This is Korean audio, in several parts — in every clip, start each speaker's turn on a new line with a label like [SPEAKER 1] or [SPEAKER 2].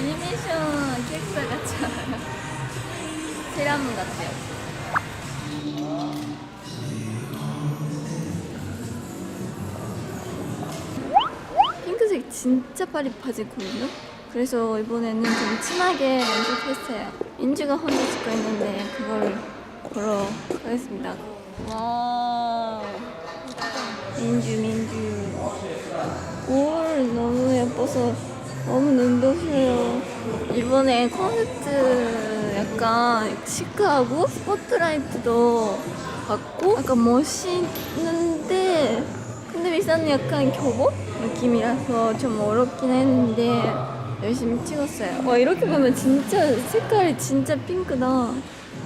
[SPEAKER 1] 애니메이션 캐릭터 같잖아요. 세라문 같아요. 핑크색 진짜 빠릿빠지거든요. 그래서 이번에는 좀 진하게 연습했어요. 인주가 혼자 찍고 있는데 그걸 보러 가겠습니다. 와, 민주 민주. 올 너무 예뻐서 너무 눈부셔요. 이번에 콘서트 약간 시크하고 스포트라이트도 받고 약간 멋있는데 근데 미사는 약간 교복 느낌이라서 좀 어렵긴 했는데 열심히 찍었어요. 와 이렇게 보면 진짜 색깔이 진짜 핑크다.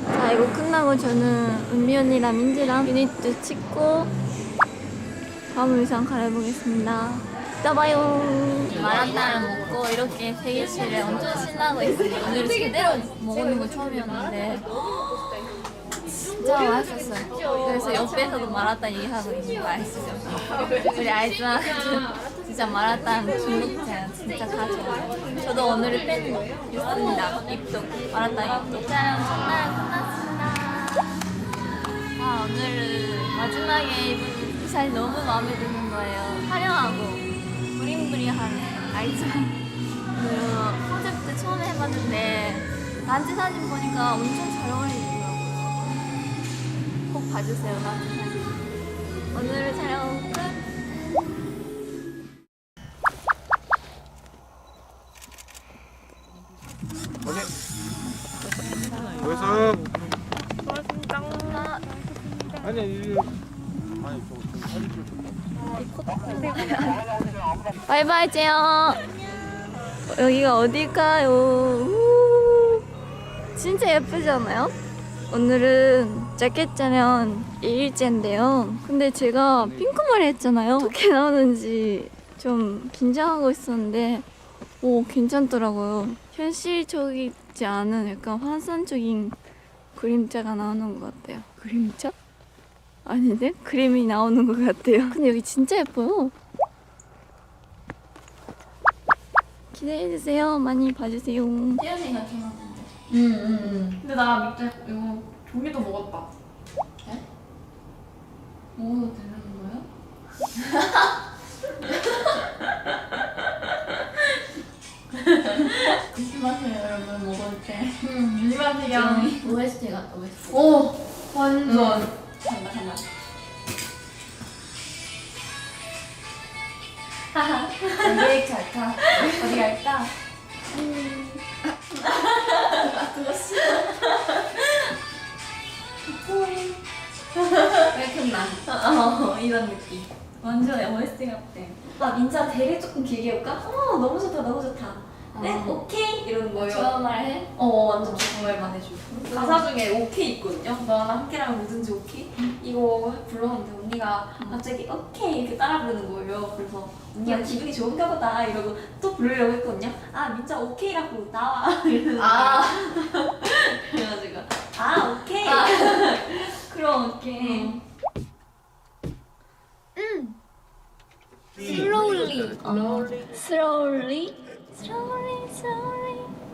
[SPEAKER 1] 자 이거 끝나고 저는 은비 언니랑 민지랑 유닛도 찍고 다음 의상 갈아입보겠습니다. 이따 봐요. 마라탕을 먹고 이렇게 대기실에 엄청 신나고 있어요. 오늘 제대로 먹는 거 처음이었는데 진짜 맛있었어요. 그래서 옆에서도 마라탕 얘기하고 있는 거 맛있어요. 우리 아이즈만 진짜 마라탕 중독자예요. 진짜 가져와요. 저도 오늘 팬이었습니다. 입도 마라탕 입도. 촬영 첫날 끝났습니다. 아 오늘은 마지막에 입은 티샷이 너무 마음에 드는 거예요. 화려하고 브링브링한 아이즈만 그 콘셉트 처음 해봤는데 단체 사진 보니까 엄청 잘 어울리더라고요. 꼭 봐주세요 단체 사진. 오늘 촬영 바이바이 째요. 여기가 어딜까요? 우. 진짜 예쁘지 않아요? 오늘은 짜면 2일째인데요. 근데 제가 핑크머리 했잖아요. 어떻게 나오는지 좀 긴장하고 있었는데 오 괜찮더라고요. 현실적이지 않은 약간 환상적인 그림자가 나오는 것 같아요. 그림자? 아닌데? 그림이 나오는 것 같아요. 근데 여기 진짜 예뻐요. 기대해주세요. 많이 봐주세요. 태연이가 좋아하는데.
[SPEAKER 2] 응 응 응.
[SPEAKER 3] 근데 나 밑에 이거 종이도 먹었다.
[SPEAKER 1] 먹어도 되는 거예요?
[SPEAKER 3] 조심하세요 여러분 먹을 때.
[SPEAKER 2] 응.
[SPEAKER 3] 조심하세요.
[SPEAKER 1] OST 같다, OST.
[SPEAKER 3] 오 완전.
[SPEAKER 1] 잠
[SPEAKER 3] 계획 잘 타. 어디 갈까?
[SPEAKER 1] 왜 나?
[SPEAKER 3] 어 이런 느낌.
[SPEAKER 1] 완전 OST 같대. 나 민자 대리 조금 길게 해볼까? 어, 너무 좋다, 너무 좋다. 네,
[SPEAKER 3] 어.
[SPEAKER 1] 오케이.
[SPEAKER 3] 이러는 거예요.
[SPEAKER 1] 좋은 말 해.
[SPEAKER 3] 어 완전 정말만 해줘. 가사 중에 오케이 있거든요. 너랑 함께라면 뭐든지 오케이. 이거 불렀는데 언니가 갑자기 오케이 이렇게 따라 부르는 거예요. 그래서 언니가 기분이 좋은가 보다 이러고 또 부르려고 했거든요. 아 민자 오케이라고 나와
[SPEAKER 1] 아,
[SPEAKER 3] 그래가지고 아 오케이.
[SPEAKER 1] 그럼 오케이. 음. slowly. 어, slowly. slowly, slowly.
[SPEAKER 4] 네.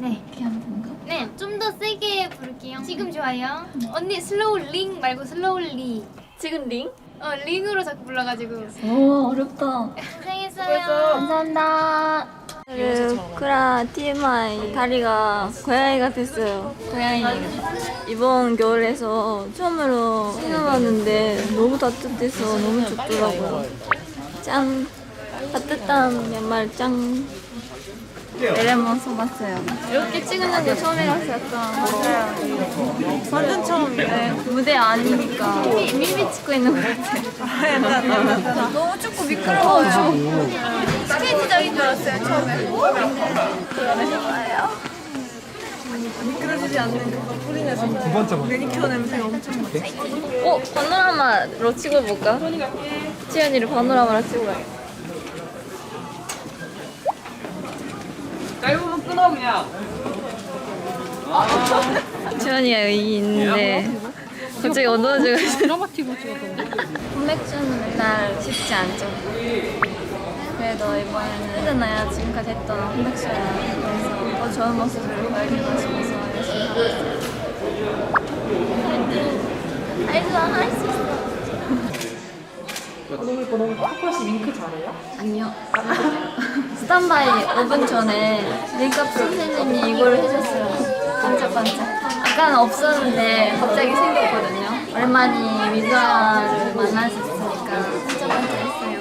[SPEAKER 1] 이렇게 하면 되는 거?
[SPEAKER 4] 네, 좀 더 세게 부를게요. 지금 좋아요. 언니 슬로우 링 말고 슬로울리.
[SPEAKER 1] 지금 링?
[SPEAKER 4] 어, 링으로 자꾸 불러가지고.
[SPEAKER 1] 오, 어렵다.
[SPEAKER 4] 고생했어요.
[SPEAKER 1] 감사합니다. 크라 TMI 다리가 고양이가 됐어요. 고양이. 이번 겨울에서 처음으로 신어봤는데 너무 따뜻해서 너무 좋더라고요. 짱. 따뜻한 양말 짱. 내려만 써봤어요. 이렇게 찍는 게 처음이라서 약간 완전 처음이에요. 네, 무대 아니니까 미미, 미미 찍고 있는 것 같아요. 너무 조금 미끄러워요. 스케이트장인 줄 알았어요 처음에.
[SPEAKER 5] 두 번째
[SPEAKER 1] 번어 파노라마로 찍어볼까? 지연이를 파노라마로 찍어봐요.
[SPEAKER 6] 짧으 면 끊어 그냥.
[SPEAKER 1] 지연이가 여기 있는데 갑자기 어두워지고 있어.
[SPEAKER 6] 드라마틱으로 찍었던데.
[SPEAKER 1] 컴백주는 날 쉽지 않죠. 그래도 이번에는 하잖아요. 지금까지 했던 컴백쇼랑 그래서 더 좋은 모습을 보여드리고 싶어서 열심히 하고 있어요. 알죠? 할수 있어.
[SPEAKER 2] 너무 예뻐 너무 학교씨 윙크 잘해요?
[SPEAKER 1] 아니요. 스탠바이 5분 전에 메이크업 선생님이 이걸 해줬어요. 반짝반짝. 아까는 없었는데 갑자기 생겼거든요. 오랜만에 위자를 있으니까 반짝반짝했어요.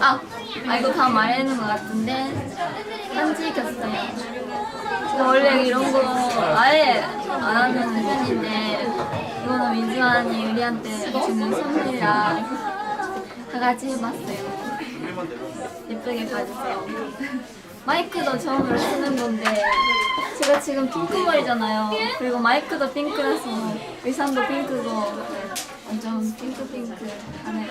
[SPEAKER 1] 아, 아 이거 다 말해놓은 것 같은데 편지겼어요. 제가 원래 이런 거 아예 안 하는 편인데 이거는 민주환이 우리한테 주는 선물이라 다 같이 해봤어요. 예쁘게 봐주세요. 마이크도 처음으로 쓰는 건데 제가 지금 핑크머리잖아요. 그리고 마이크도 핑크라서 의상도 핑크고 완전 핑크핑크 하네요.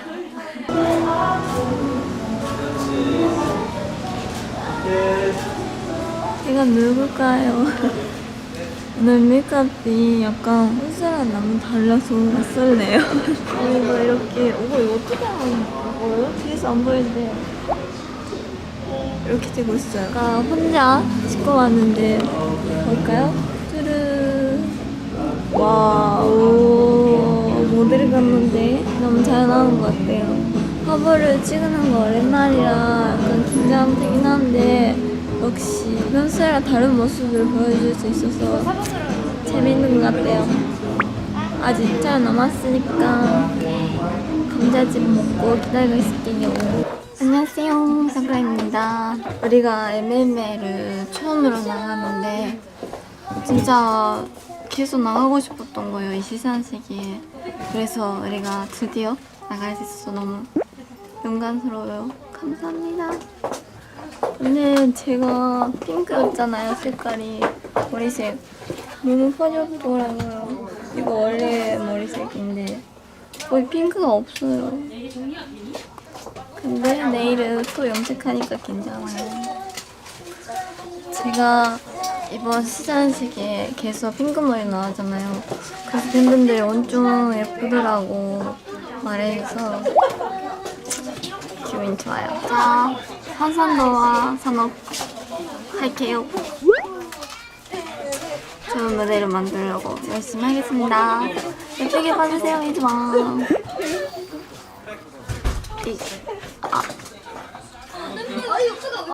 [SPEAKER 1] 제가 누굴까요? 오늘 메이크업이 약간 혼자랑 너무 달라서 낯설네요. 그리고 이렇게, 오고 이거 어떻게 하는 거예요? 뒤에서 안 보이는데. 이렇게 되고 있어요. 아까 혼자 씻고 왔는데, 볼까요? 뚜르. 와우, 모델 같는데? 너무 잘 나온 것 같아요. 화보를 찍는 거 오랜만이라 약간 긴장되긴 한데, 역시 평소랑 다른 모습을 보여줄 수 있어서 재밌는 것 같아요. 아직 잘 남았으니까 감자칩 먹고 기다리고 있을게요. 안녕하세요, 사쿠라입니다. 우리가 MMA를 처음으로 나갔는데 진짜 계속 나가고 싶었던 거예요, 이 시상식에. 그래서 우리가 드디어 나갈 수 있어서 너무 영광스러워요. 감사합니다. 오늘 제가 핑크였잖아요 색깔이 머리색 너무 퍼졌더라고요 이거 원래 머리색인데 거의 핑크가 없어요 근데 내일은 또 염색하니까 괜찮아요 제가 이번 시상식에 계속 핑크머리 나왔잖아요 그래서 팬분들이 엄청 예쁘더라고 말해서 기분이 좋아요. 자, 산산도와 산업 할게요. 좋은 무대를 만들려고 열심히 하겠습니다. 예쁘게 봐주세요, 이즈마. 이, 아.